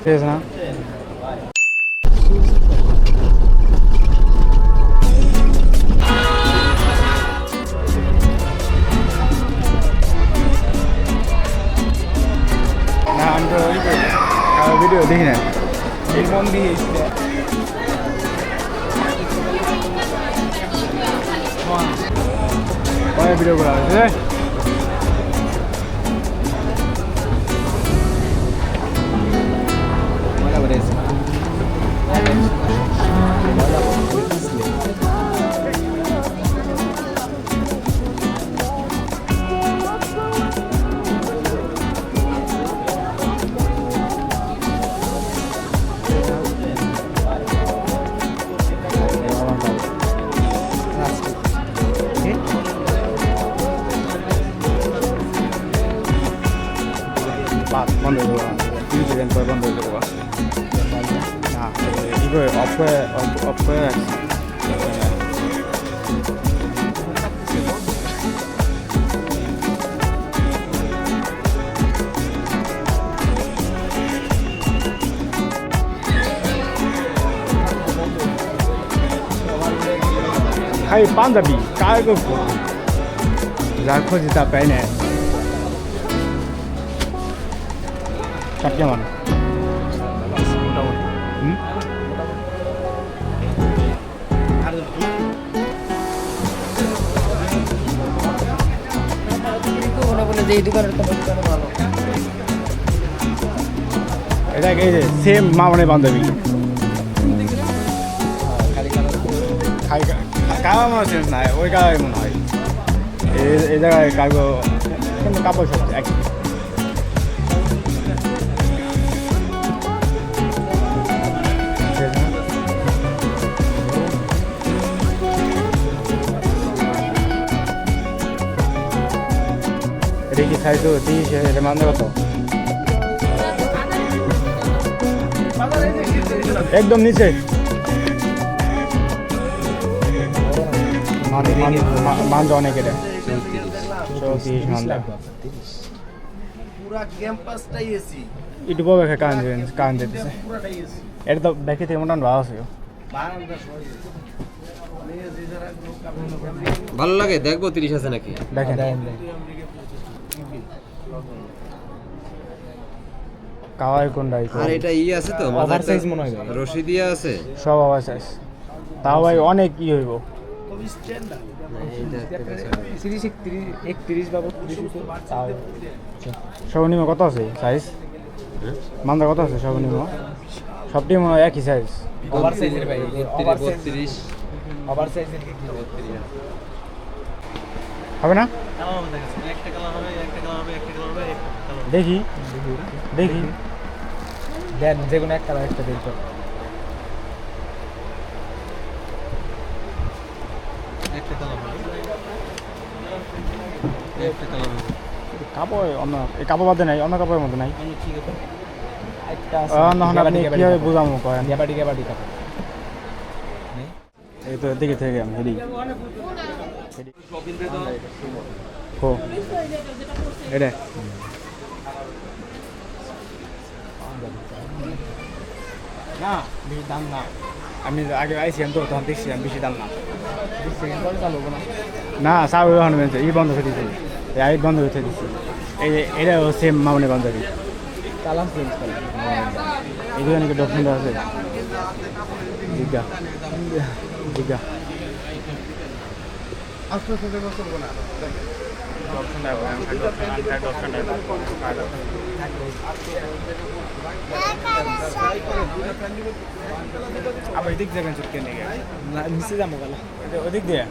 ঠিক আছে না না আমি তো ই করি না। কারও ভিডিও দেখি না এই মন দিয়ে এসেছিল অনেক ভিডিও করা হয়েছে বাদ বন্ধ করে দেবো তিন সেকেন্ড পরে বন্ধ করে দেবো না ই করে অফ করে অফ করে রাখছি খাই পাঞ্জাবি কার করব যা খুঁজি না সব কেমন মনে। যে এই দোকানের ভালো এটা এই যে সেম মামনের বান্ধবী? কারা মনে চেঞ্জ নাই ওই কারাই মনে হয়। এই- জায়গায় কার্গো কাপড় সব একই। এটা কি সাইজ তিরিশ এটা মানে কত একদম নিচে মান- মান- অনেক এটা চৌত্রিশ মানটা পুরা ক্যাম্পাসটাই এসি একটু বড় একটা কান কান দিতেছে এটা তো ব্যাকে থেকে মোটামুটি ভালো আছে ভালো লাগে দেখব তিরিশ আছে নাকি? দেখেন কাওয়াই কোনটা আর এটা ই আছে তো Oversize মনে হয়। রশি দিয়া আছে? সব আওয়াজ আছে তাও ভাই অনেক ই হইব। সর্বনিম্ন কত আছে সাইজ মান্দা কত আছে সর্বনিম্ন? সবটি মনে হয় একই সাইজ ওভার সাইজের ভাই ওভার সাইজ ওভার সাইজের কি? একটা না? দেখি। দেখি। দেন যে কোনো একটা কালার একটা কালার কাপড় অন্য এই কাপড় বাদে নাই অন্য কাপড়ের মধ্যে নাই। একটা অন্য আপনি কীভাবে বোঝামো কাপড়। এই তো দিকে থেকে আমি হেডি। ও। এটা। না বেশি দাম না। আমি আগে আইছিলাম তো তখন দেখছিলাম বেশি দাম না। না। না সাউ ওখানে ই বন্ধ করে দিয়েছে। এই আই বন্ধ করে দিচ্ছি এই এটা সেম মামনি বান্ধবী। কালাম চেঞ্জ করে। এগুলো নাকি ডকুমেন্ট আছে। জিজ্ঞা জিজ্ঞা আস্তে আস্তে দেখো চলবো না আবার এদিক যাবেন চুটকে নিয়ে না নিচে যাবো গেল ওদিক দিয়ে